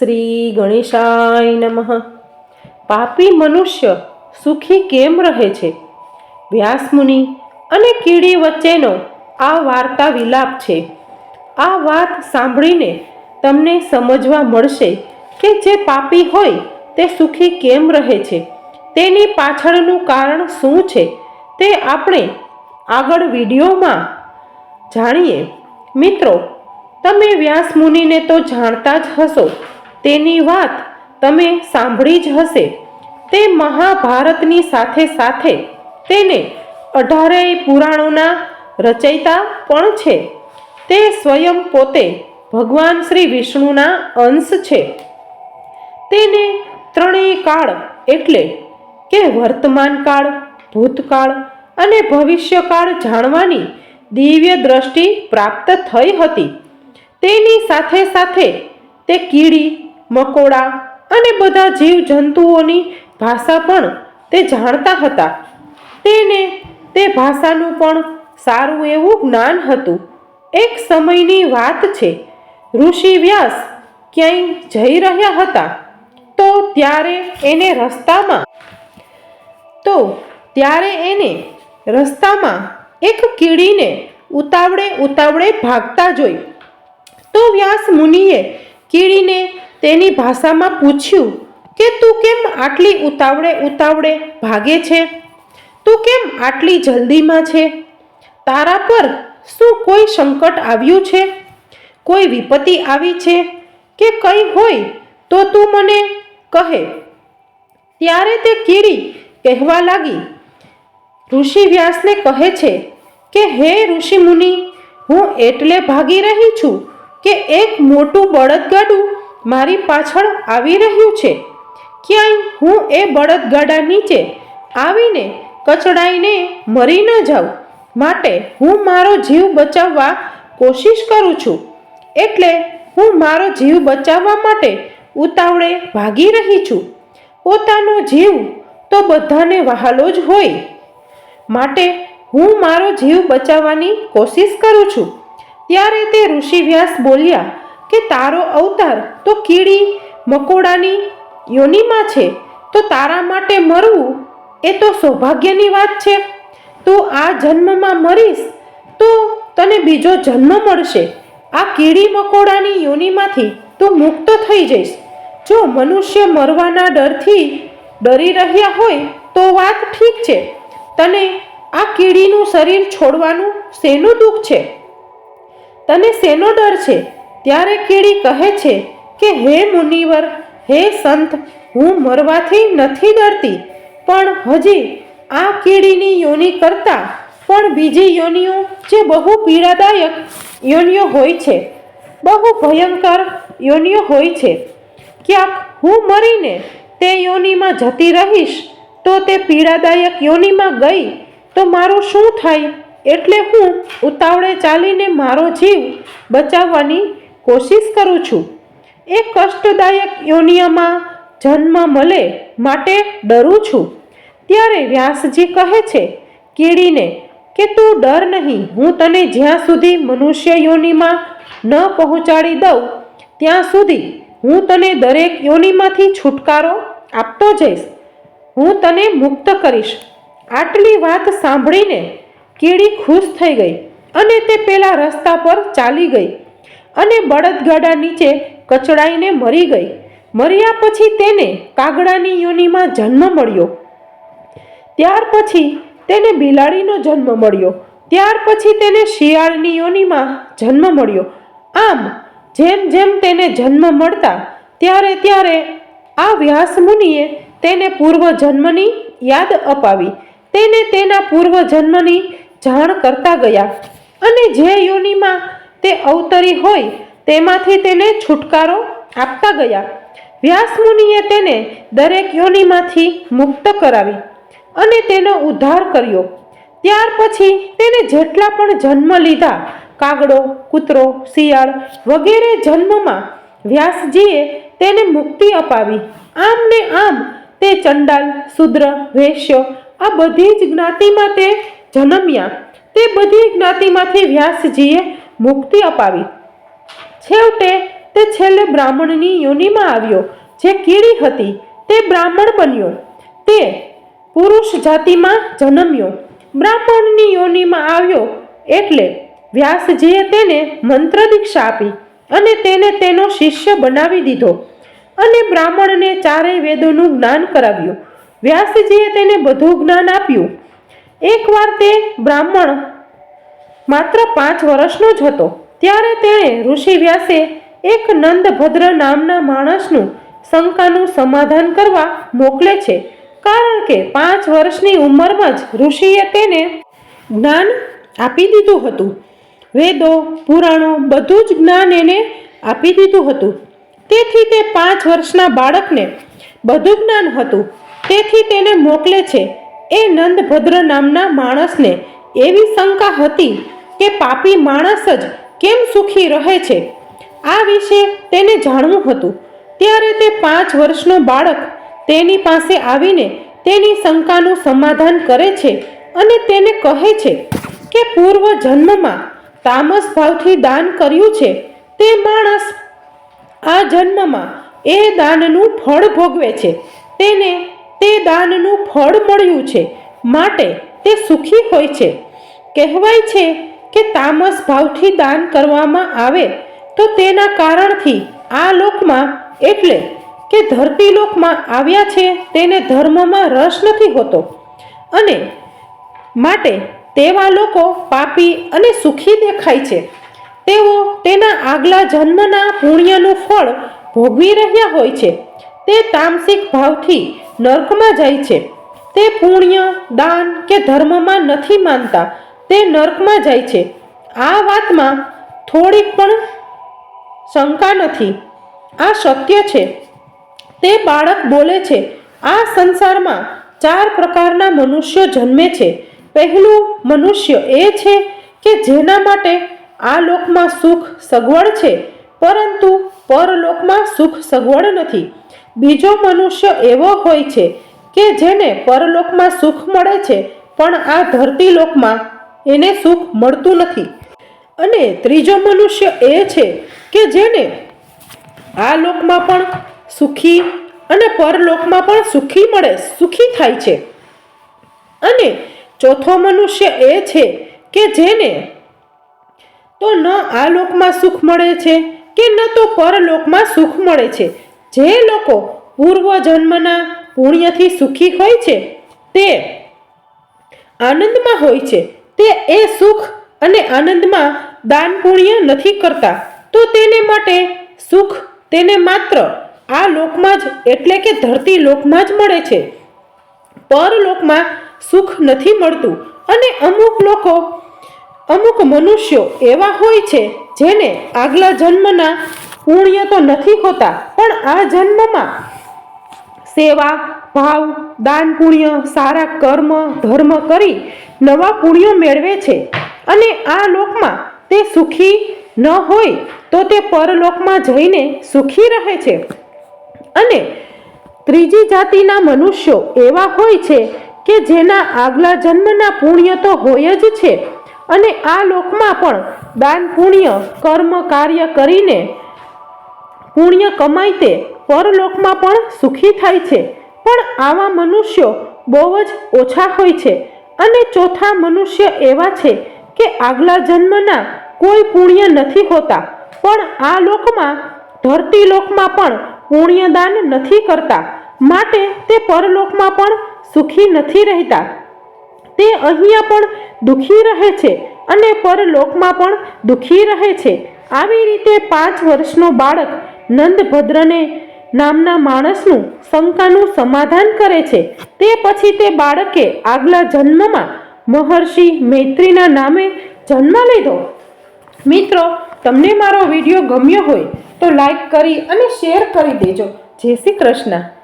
શ્રી ગણેશાય નમઃ. પાપી મનુષ્ય સુખી કેમ રહે છે? વ્યાસમુનિ અને કીડી વચ્ચેનો આ વાર્તા વિલાપ છે. આ વાત સાંભળીને તમને સમજવા મળશે કે જે પાપી હોય તે સુખી કેમ રહે છે? તેની પાછળનું કારણ શું છે? તે આપણે આગળ વિડીયોમાં જાણીએ. મિત્રો, તમે વ્યાસ મુનિને તો જાણતા જ હશો તેની વાત તમે સાંભળી જ હશે. તે મહાભારતની સાથે સાથે તેને અઢારેય પુરાણોના રચયિતા પણ છે. તે સ્વયં પોતે ભગવાન શ્રી વિષ્ણુના અંશ છે. તેને ત્રણેય કાળ એટલે કે વર્તમાન કાળ, ભૂતકાળ અને ભવિષ્યકાળ જાણવાની દિવ્ય દ્રષ્ટિ પ્રાપ્ત થઈ હતી. તેની સાથે સાથે તે કીડી મકોડા અને બધા જીવ જંતુઓની ભાષા પણ તે જાણતા હતા. તેને તે ભાષાનું પણ સારું એવું જ્ઞાન હતું. એક સમયની વાત છે, ઋષિ વ્યાસ ક્યાંય જઈ રહ્યા હતા તો ત્યારે એને રસ્તામાં તો ત્યારે એને રસ્તામાં એક કીડીને ઉતાવળે ઉતાવળે ભાગતા જોઈ. તો વ્યાસ મુનિએ કીડીને તેની ભાષામાં પૂછ્યું કે તું કેમ આટલી ઉતાવળે ઉતાવળે ભાગે છે? તું કેમ આટલી જલ્દીમાં છે? તારા પર શું કોઈ સંકટ આવ્યું છે? કોઈ વિપત્તિ આવી છે કે કંઈ હોય તો તું મને કહે? ત્યારે તે કીડી કહેવા લાગી. ઋષિ વ્યાસને કહે છે કે, હે ઋષિ મુનિ હું એટલે ભાગી રહી છું કે એક મોટું બળદગાડું મારી પાછળ આવી રહ્યું છે. ક્યાંય હું એ બળદગાડા નીચે આવીને કચડાઈને મરી ન જાઉં. માટે હું મારો જીવ બચાવવા કોશિશ કરું છું. એટલે હું મારો જીવ બચાવવા માટે ઉતાવળે ભાગી રહી છું. પોતાનો જીવ તો બધાને વહાલો જ હોય. માટે હું મારો જીવ બચાવવાની કોશિશ કરું છું. ત્યારે તે ઋષિ વ્યાસ બોલ્યા કે તારો અવતાર તો કીડી મકોડાની યોનિમાં છે, તો તારા માટે મરવું એ તો સૌભાગ્યની વાત છે. તું આ જન્મમાં મરીશ, તો તને બીજો જન્મ મળશે. આ કીડી મકોડાની યોનિમાંથી તું મુક્ત થઈ જઈશ. જો મનુષ્ય મરવાના ડરથી ડરી રહ્યા હોય, તો વાત ઠીક છે. તને આ કીડીનું શરીર છોડવાનું શેનું દુઃખ છે? તને શેનો ડર છે? ત્યારે કીડી કહે છે કે, હે મુનિવર, હે સંત, હું મરવાથી નથી ડરતી, પણ હજી આ કીડીની યોનિ કરતાં પણ બીજી યોનિઓ જે બહુ પીડાદાયક યોનિઓ હોય છે, બહુ ભયંકર યોનિઓ હોય છે. ક્યાંક હું મરીને તે યોનિમાં જતી રહીશ, તો તે પીડાદાયક યોનિમાં ગઈ, તો મારું શું થાય? એટલે હું ઉતાવળે ચાલીને મારો જીવ બચાવવાની કોશિશ કરું છું. એ કષ્ટદાયક યોનિયમાં જન્મ મળે માટે ડરું છું. ત્યારે વ્યાસજી કહે છે, કીડીને, કે તું ડર નહીં. હું તને જ્યાં સુધી મનુષ્ય યોનિમાં ન પહોંચાડી દઉં, ત્યાં સુધી હું તને દરેક યોનિમાંથી છુટકારો આપતો જઈશ. હું તને મુક્ત કરીશ. આટલી વાત સાંભળીને કીડી ખુશ થઈ ગઈ અને તે પેલા રસ્તા પર ચાલી ગઈ. અને બળદગાડા નીચે કચડાઈને મરી ગઈ. મર્યા પછી તેને કાગડાની યોનિમાં જન્મ મળ્યો. ત્યાર પછી તેને બિલાડીનો જન્મ મળ્યો. ત્યાર પછી તેને શિયાળની યોનિમાં જન્મ મળ્યો. આમ જેમ જેમ તેને જન્મ મળતા, ત્યારે ત્યારે આ વ્યાસ મુનિએ તેને પૂર્વ જન્મની યાદ અપાવી. તેને તેના પૂર્વ જન્મની જાણ કરતા ગયા. અને જે યોનિમાં તે અવતરી હોય તેમાંથી તેને છુટકારો આપતા ગયા. વ્યાસ મુનિએ તેને દરેક યોનિમાંથી મુક્ત કરાવી અને તેનો ઉદ્ધાર કર્યો. ત્યાર પછી તેને જેટલા પણ જન્મ લીધા, કાગડો, કૂતરો, શિયાળ વગેરે જન્મમાં વ્યાસજીએ તેને મુક્તિ અપાવી. આમ ને આમ તે ચંડાલ, શુદ્ર, વેશ્યો આ બધી જ જ્ઞાતિમાં તે જન્મ્યા. તે બધી જ્ઞાતિમાંથી વ્યાસજીએ મુક્તિ અપાવી. છેવટે તે છેલ્લે બ્રાહ્મણની યોનિમાં આવ્યો. જે કીડી હતી તે બ્રાહ્મણ બન્યો. તે પુરુષ જાતિમાં જન્મ્યો. બ્રાહ્મણની યોનિમાં આવ્યો એટલે વ્યાસજીએ તેને મંત્ર દીક્ષા આપી અને તેને તેનો શિષ્ય બનાવી દીધો. અને બ્રાહ્મણને ચારેય વેદોનું જ્ઞાન કરાવ્યું. વ્યાસજીએ તેને બધું જ્ઞાન આપ્યું. એકવાર તે બ્રાહ્મણ માત્ર પાંચ વર્ષનો જ હતો. ત્યારે તેણે ઋષિ વ્યાસે એક નંદભદ્ર નામના માણસનું શંકાનું સમાધાન કરવા મોકલે છે. કારણ કે પાંચ વર્ષની ઉંમરમાં જ ઋષિએ તેને જ્ઞાન આપી દીધું હતું. વેદો, પુરાણો બધું જ જ્ઞાન એને આપી દીધું હતું. તેથી તે પાંચ વર્ષના બાળકને બધું જ્ઞાન હતું. તેથી તેને મોકલે છે. એ નંદભદ્ર નામના માણસને એવી શંકા હતી કે પાપી માણસ જ કેમ સુખી રહે છે? આ વિશે તેને જાણવું હતું. ત્યારે તે પાંચ વર્ષનો બાળક તેની પાસે આવીને તેની શંકાનું સમાધાન કરે છે અને તેને કહે છે કે પૂર્વ જન્મમાં તામસ ભાવથી દાન કર્યું છે. તે માણસ આ જન્મમાં એ દાનનું ફળ ભોગવે છે. તેને તે દાનનું ફળ મળ્યું છે. માટે તે સુખી હોય છે. કહેવાય છે કે તામસ ભાવથી દાન કરવામાં આવે તો તેના કારણથી આ લોકમાં, એટલે કે ધરતી લોકમાં આવ્યા છે તેને ધર્મમાં રસ નથી હોતો. અને માટે તેવા લોકો પાપી અને સુખી દેખાય છે. તેઓ તેના આગલા જન્મના પુણ્યનું ફળ ભોગવી રહ્યા હોય છે. તે તામસિક ભાવથી નર્કમાં જાય છે. તે પુણ્ય, દાન કે ધર્મમાં નથી માનતા. તે નર્કમાં જાય છે. આ વાતમાં થોડીક પણ શંકા નથી. આ સત્ય છે. તે બાળક બોલે છે, આ સંસારમાં ચાર પ્રકારના મનુષ્યો જન્મે છે. પહેલું મનુષ્ય એ છે કે જેના માટે આ લોકમાં સુખ સગવડ છે, પરંતુ પરલોકમાં સુખ સગવડ નથી. બીજો મનુષ્ય એવો હોય છે કે જેને પરલોકમાં સુખ મળે છે, પણ આ ધરતી લોકમાં એને સુખ મળતું નથી. અને ત્રીજો મનુષ્ય એ છે કે જેને આ લોકમાં પણ સુખી અને પરલોકમાં પણ સુખી મળે, સુખી થાય છે. અને ચોથો મનુષ્ય એ છે કે જેને તો ન આ લોકમાં સુખ મળે છે કે ન તો પરલોકમાં સુખ મળે છે. જે લોકો પૂર્વ જન્મના પુણ્યથી સુખી હોય છે, તે આનંદમાં હોય છે. તે એ સુખ અને આનંદમાં દાન પુણ્ય નથી કરતા. તો તેને માટે સુખ તેને માત્ર આ લોકમાં જ, એટલે કે ધરતી લોકમાં જ મળે છે. પરલોકમાં સુખ નથી મળતું અને અમુક લોકો, અમુક મનુષ્યો એવા હોય છે જેને આગલા જન્મના પુણ્ય તો નથી હોતા, પણ આ જન્મમાં સેવા, ભાવ, દાન, પુણ્ય, સારા કર્મ, ધર્મ કરી નવા પુણ્યો મેળવે છે. અને આ લોકમાં તે સુખી ન હોય તો તે પરલોકમાં જઈને સુખી રહે છે. અને ત્રીજી જાતિના મનુષ્યો એવા હોય છે કે જેના આગલા જન્મના પુણ્ય તો હોય જ છે. અને આ લોકમાં પણ દાન, પુણ્ય, કર્મ, કાર્ય કરીને પુણ્ય કમાય તે પરલોકમાં પણ સુખી થાય છે. પણ આવા મનુષ્યો બહુ જ ઓછા હોય છે. અને ચોથા મનુષ્ય એવા છે કે આગલા જન્મના કોઈ પુણ્ય નથી હોતા. પણ આ લોકમાં, ધરતી લોકમાં પણ પુણ્યદાન નથી કરતા. માટે તે પરલોકમાં પણ સુખી નથી રહેતા. તે અહીંયા પણ દુખી રહે છે અને પરલોકમાં પણ દુખી રહે છે. આવી રીતે પાંચ વર્ષનો બાળક નંદભદ્રને નામના માણસનું શંકાનું સમાધાન કરે છે. તે પછી તે બાળકે આગલા જન્મમાં મહર્ષિ મૈત્રીના નામે જન્મ લીધો. મિત્રો, તમને મારો વીડિયો ગમ્યો હોય તો લાઈક કરી અને શેર કરી દેજો. જય શ્રી કૃષ્ણ.